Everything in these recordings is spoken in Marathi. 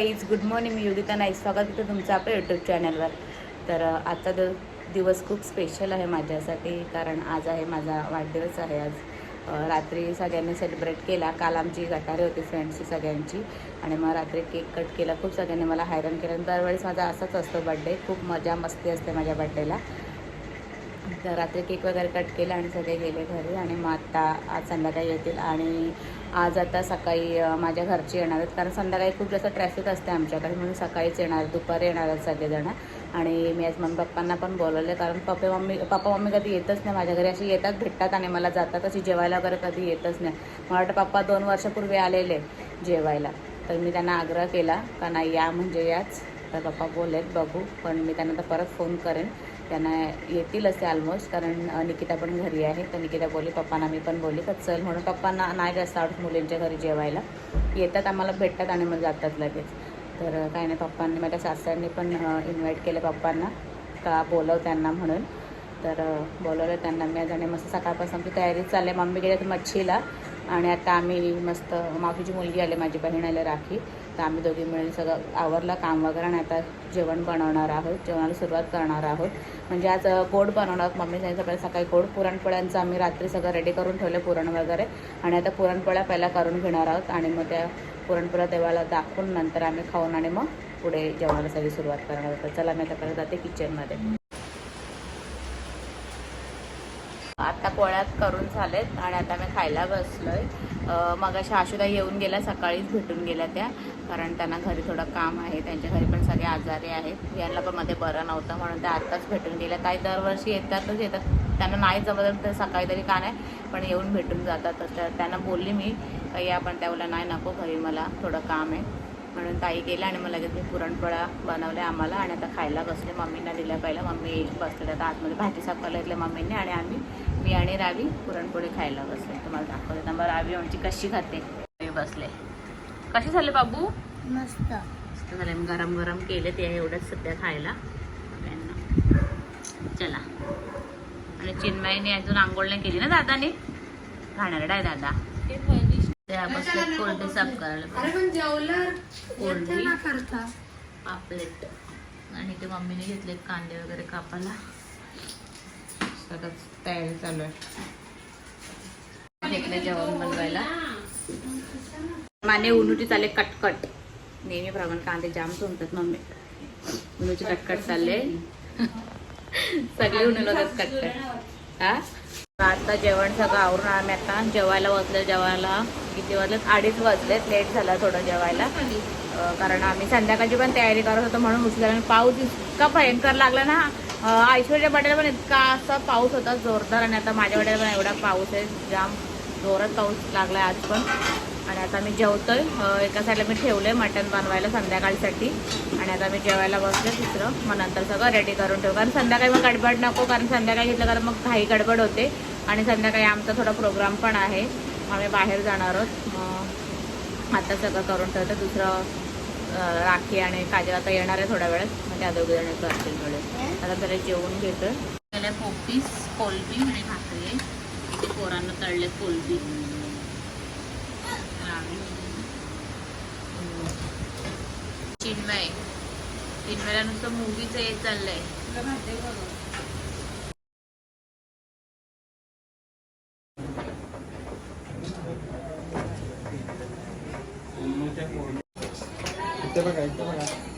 गाईज गुड मॉर्निंग मी योगिता नाईक. स्वागत करते तुमचं आपल्या यूट्यूब चॅनलवर तर आजचा दि दिवस खूप स्पेशल आहे माझ्यासाठी कारण आज आहे माझा वाढदिवस आहे. आज रात्री सगळ्यांनी सेलिब्रेट केला. काल आमची गटारी होती फ्रेंड्सची सगळ्यांची. आणि मग रात्री केक कट केला. खूप सगळ्यांनी मला हैराण केलं. दरवेळेस माझा असाच असतो बड्डे खूप मजा मस्ती असते माझ्या बड्डेला तर रात्री केक वगैरे कट केला आणि सगळे गेले घरी आणि मग आत्ता आज संध्याकाळी येतील. आणि आज आता सकाळी माझ्या घरचे येणार आहेत. कारण संध्याकाळी खूप जास्त ट्रॅफिक असते आमच्याकडे म्हणून सकाळीच येणार दुपारी येणार आहेत सगळेजणं. आणि मी आज मम्मी पप्पांना पण बोलवले कारण पप्पे मम्मी पप्पा मम्मी कधी येतच नाही माझ्या घरी अशी येतात भेटतात आणि मला जातात. अशी जेवायला वगैरे कधी येतच नाही. मला वाटतं पप्पा दोन वर्षापूर्वी आलेले जेवायला. तर मी त्यांना आग्रह केला का नाही या म्हणजे याच. तर पप्पा बोललेत बघू. पण मी त्यांना तर परत फोन करेन. त्यांना येतीलच ते ऑलमोस्ट कारण निकिता पण घरी आहे. तर निकिता बोली पप्पांना मी पण बोली तर चल म्हणून पप्पांना नाही जास्त आवडत मुलींच्या घरी जेवायला. येतात आम्हाला भेटतात आणि मग जातात लगेच. तर काय काही नाही पप्पांनी माझ्या सासऱ्यांनी पण इन्व्हाइट केलं पप्पांना का बोलव त्यांना म्हणून. तर बोलवलं त्यांना. मी आज आणि मस्त सकाळपासून आमची तयारी चालली मम्मी गेल्यात मच्छीला आणि आता आम्ही मस्त माफीची मुलगी आली माझी बहीण आली राखी. तर आम्ही दोघी मिळून सगळं आवरलं काम वगैरे आणि आता जेवण बनवणार आहोत जेवणाला सुरुवात करणार आहोत. म्हणजे आज गोड बनवणार मम्मी सांगितलं पहिलं सकाळी गोड पुरणपोळ्यांचं आम्ही रात्री सगळं रेडी करून ठेवलं पुरण वगैरे. आणि आता पुरणपोळ्या पहिला करून घेणार आहोत. आणि मग त्या पुरणपोळ्या देवाला दाखवून नंतर आम्ही खाऊन आणि मग पुढे जेवणाला सगळी सुरुवात करणार आहोत. चला मी आता परत जाते किचनमध्ये आता कोळ्यात करून झालेत आणि आता मी खायला बसलोय. मग अशा आशुदा येऊन गेल्या सकाळीच भेटून गेल्या त्या कारण त्यांना घरी थोडं काम आहे त्यांच्या घरी पण सगळे आजारी आहेत. यांना पण मध्ये बरं नव्हतं म्हणून त्या आत्ताच भेटून गेल्या. काही दरवर्षी येतातच येतात. त्यांना नाही जमत तर सकाळी तरी का नाही पण येऊन भेटून जातात. तर त्यांना बोलली मी काही या पण नाही नको घरी मला थोडं काम आहे. म्हणून ताई गेल्या आणि मला लगेच मी पुरणपोळा बनवल्या आम्हाला आणि आता खायला बसले. मम्मींना दिल्या पहिलं मम्मी बसलेल्या आता आतमध्ये भाजी साफ करायला घेतल्या मम्मींनी आणि आम्ही मी आणि रावी पुरणपोळी खायला बसले. तुम्हाला दाखवते. तर मग रावी आमची कशी खाते. मी बसले. कशी झाले बाबू? मस्त. मस्त झाले. मी गरम गरम केले. ते एवढंच सध्या खायला. चला. आणि चिन्मयीने अजून आंघोळ नाही केली ना दादाने? खाणार आहे दादा. बसले कोरडे साफ करायला कोरडी पापलेट. आणि ते मम्मीने घेतले कांदे वगैरे कापायला. सगळंच तयारी चालू आहे. घेतले जेवण बनवायला. माने उनुची चालले कटकट. नेहमीप्रमाणे कांदे जाम सोमतात मम्मी. उनुची कटकट चालले. सगळे उन्हून होतात कटकट. हा? आता जेवण सगळं आवरून आम्ही आता. जेवायला बसले जेवायला. किती वाजलेत? अडीच वाजलेत. लेट झाला थोडं जेवायला. कारण आम्ही संध्याकाळची पण तयारी करत होतो म्हणून उचलला आणि पाऊस इतका भयंकर लागला ना ऐश्वर्या बड्याला पण इतका असा पाऊस होता जोरदार आणि आता माझ्या वाट्याला पण एवढा पाऊस आहे जाम जोरात पाऊस लागलाय आज पण. आणि आता मी जेवतोय. एका साईडला मी ठेवलंय मटण बनवायला संध्याकाळसाठी. आणि आता मी जेवायला बसले तिसरं. मग नंतर सगळं रेडी करून ठेवू. कारण संध्याकाळी मग गडबड नको. कारण संध्याकाळी घेतलं कारण मग घाई गडबड होते. आणि संध्याकाळी आमचा थोडा प्रोग्राम पण आहे. आम्ही बाहेर जाणार आहोत. मग आता सगळं करून ठेवतो. दुसरं राखी आणि काजल आता येणार आहे थोड्या वेळात मग त्या दोघे जण करतील वेळेस आता त्याला जेवून घेतोय त्याला पोपीस कोलबी आणि भाकरी आहे. इथे पोरांना तळले कोलबी. चिन्मय. चिन्मयला नुसतं मूवीचं हे चाललंय. बघा इथे बघा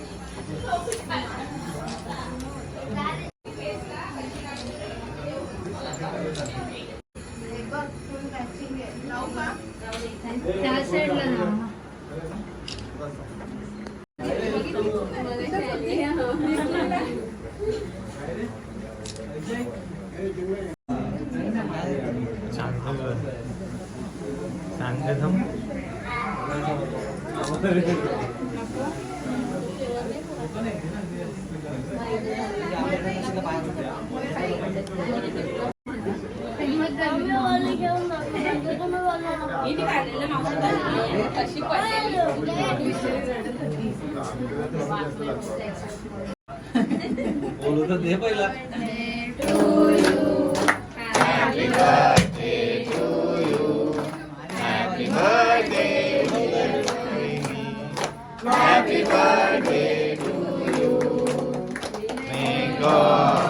बोलू दे Happy birthday to you. Happy God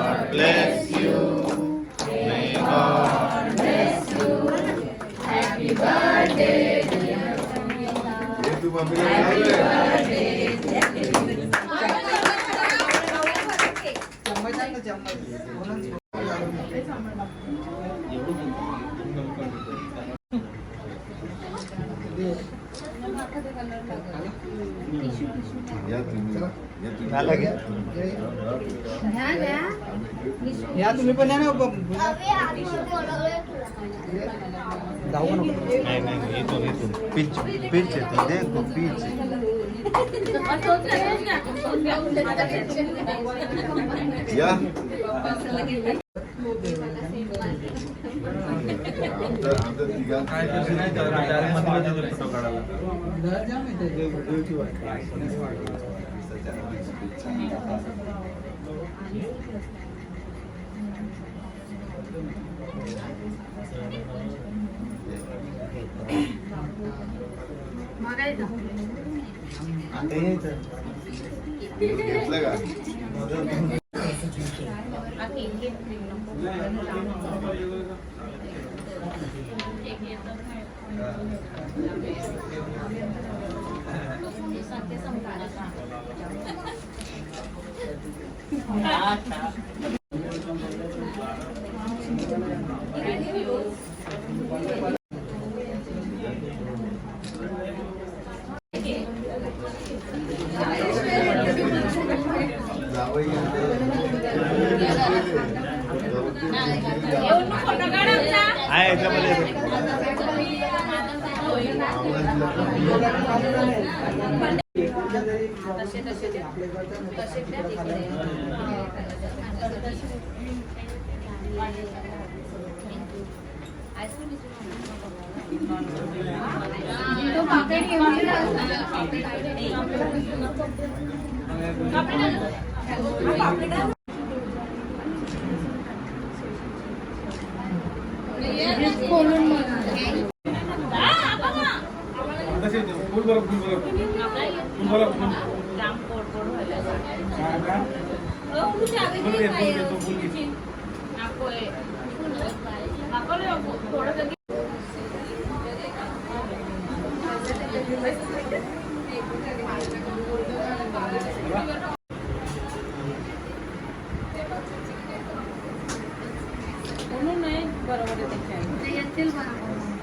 या तुम्ही पण या ना ब- जाऊ का नको नाही नाही इथून इथून पिच पिच येते देखो पिच या। आमचं आमचं तिघांचं काय तसं नाही तर direct मध्ये मध्ये फोटो काढायला दर जाम आहे त्याची व्हिडिओची वाट. बघायचं आता यायचं. घेतलं का जावई आहे याच्यामध्ये तो पापलेट घेऊन खोलून बघा. फुल बरं फुल बरं फुल बरं फुल हा का? फुल घे फुल घे तो फुल घे ते येतील बरोबर.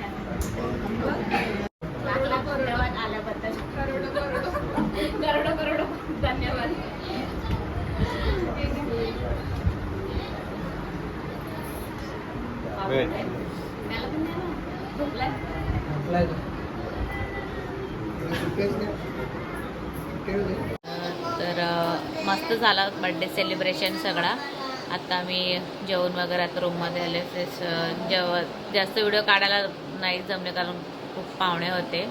लाख लाख धन्यवाद आल्याबद्दल करोडो करोडो धन्यवाद वेळ. मला पण द्या ना. झोपलाय? आपला तर मस्त झाला बड्डे सेलिब्रेशन सगळा आता मी जेवण वगैरे आता रूममध्ये आले फ्रेश जेव जास्त व्हिडिओ काढायला नाही जमले कारण खूप पाहुणे होते.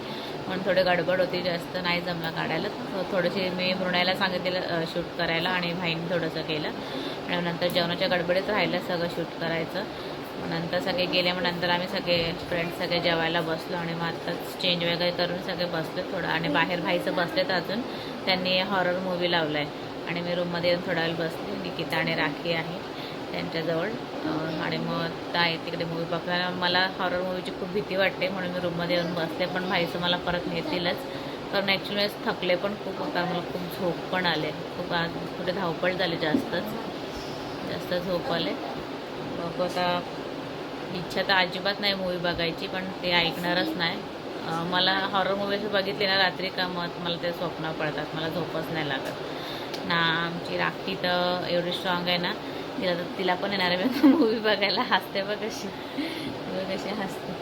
म्हणून थोडे गडबड होती जास्त नाही जमलं काढायला. थोडेसे थोडीशी मी मृणायला सांगितलेलं शूट करायला आणि भाईने थोडंसं केलं. आणि नंतर जेवणाच्या गडबडीत राहिलं सगळं शूट करायचं. नंतर सगळे गेले मग नंतर आम्ही सगळे फ्रेंड्स सगळे जेवायला बसलो आणि मग आत्ताच चेंज वगैरे करून सगळे बसले थोडं. आणि बाहेर भाईचं बसलेत अजून. त्यांनी हॉरर मूवी लावला आहे आणि मी रूममध्ये येऊन थोडा वेळ बसले. निकिता आणि राखी आहे. त्यांच्याजवळ. आणि मग ताई तिकडे मूवी बघताना मला हॉरर मूवीची खूप भीती वाटते म्हणून मी रूममध्ये येऊन बसले पण भाईचं मला परत नेतीलच कारण ॲक्च्युली थकले पण खूप कारण मला खूप झोप पण आले. खूप आज कुठे धावपळ झाली जास्तच. जास्त झोप आले. मग आता. इच्छा तर अजिबात नाही मूवी बघायची पण ते ऐकणारच नाही. मला हॉरर मूवीज बघितली ना रात्री का मग मला ते स्वप्न पडतात मला झोपच नाही लागत. ना आमची राखी तर एवढी स्ट्रॉंग आहे ना तिला तर तिला पण येणार आहे मूवी बघायला. हसते बघ कशी. बघ कशी हसते.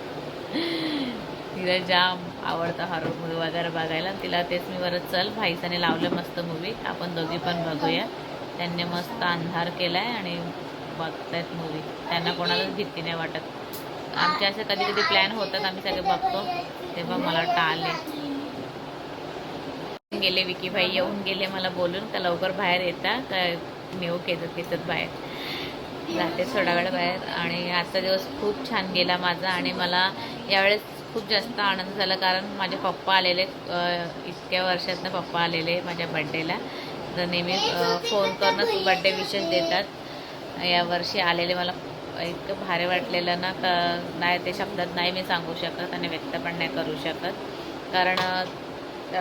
तिला जाम आवडतं हॉरर मूवी वगैरे बघायला. तिला तेच मी बरं चल भाईसाने लावलं मस्त मूवी आपण दोघी पण बघूया. त्यांनी मस्त अंधार केला आहे आणि बघतायत मूवी त्यांना कोणालाच भीती नाही वाटत. आमचे असे कधी कधी प्लॅन होतात आम्ही सगळे बघतो. तेव्हा मला टाळले. गेले विकी भाई येऊन गेले मला बोलून. का लवकर बाहेर येता? का नेऊ खेचत केजत बाहेर? जाते थोडा वेळ बाहेर. आणि आजचा दिवस खूप छान गेला माझा आणि मला यावेळेस खूप जास्त आनंद झाला कारण माझे पप्पा आलेले इतक्या वर्षातनं पप्पा आलेले माझ्या बड्डेला तर नेहमी फोन करूनच बड्डे विशेष देतात. यावर्षी आलेले मला इतकं भारी वाटलेलं ना का नाही ते शब्दात नाही मी सांगू शकत आणि व्यक्त पण नाही करू शकत. कारण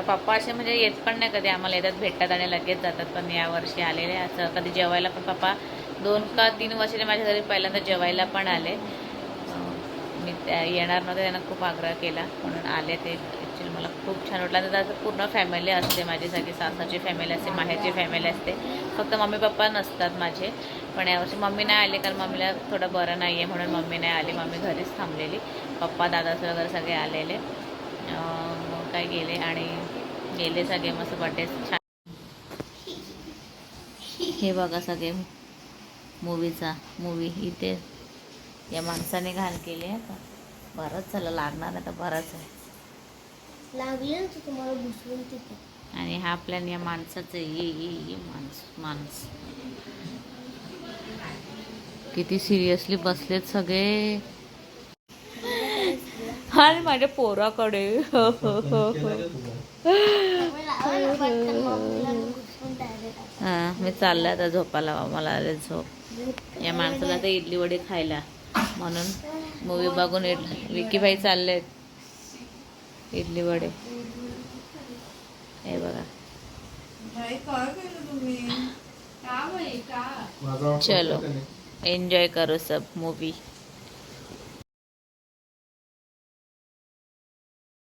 पप्पा असे म्हणजे येत पण नाही कधी आम्हाला येतात भेटतात आणि लगेच जातात. पण यावर्षी आलेले असं कधी जेवायला पण पप्पा दोन का तीन वर्षाने माझ्या घरी पहिल्यांदा जेवायला पण आले. मी त्या येणार नव्हते त्यांना खूप आग्रह केला म्हणून आले ते. ॲक्च्युली मला खूप छान वाटलं. तर पूर्ण फॅमिली असते माझी सगळी सासाची फॅमिली असते माहेरची फॅमिली असते. फक्त मम्मी पप्पा नसतात माझे. पण यावर्षी मम्मी नाही आली कारण मम्मीला थोडं बरं नाही आहे म्हणून मम्मी नाही आली. मम्मी घरीच थांबलेली. पप्पा दादाच वगैरे सगळे आलेले. काय गेले आणि गेले सगळे. मस्त बड्डे छान. हे बघा सगळे. मूवीचा. मूवी इथे या माणसाने घाण केली आहे का बरंच झालं लागणार आहे तर बरंच आहे. लागली ना तू तुम्हाला घुसवून तिथे. आणि हा प्लॅन या माणसाचं ये ये ये माणस माणस. किती सिरियसली बसलेत सगळे. आणि माझ्या पोराकडे. हा मी चाललं आता झोपायला. मला आले झोप. या माणसाला तर इडली वडे खायला. म्हणून मूवी बघून इडली विकीबाई चाललेत. इडली वडे. हे बघा. चलो. एन्जॉय करो सब मूवी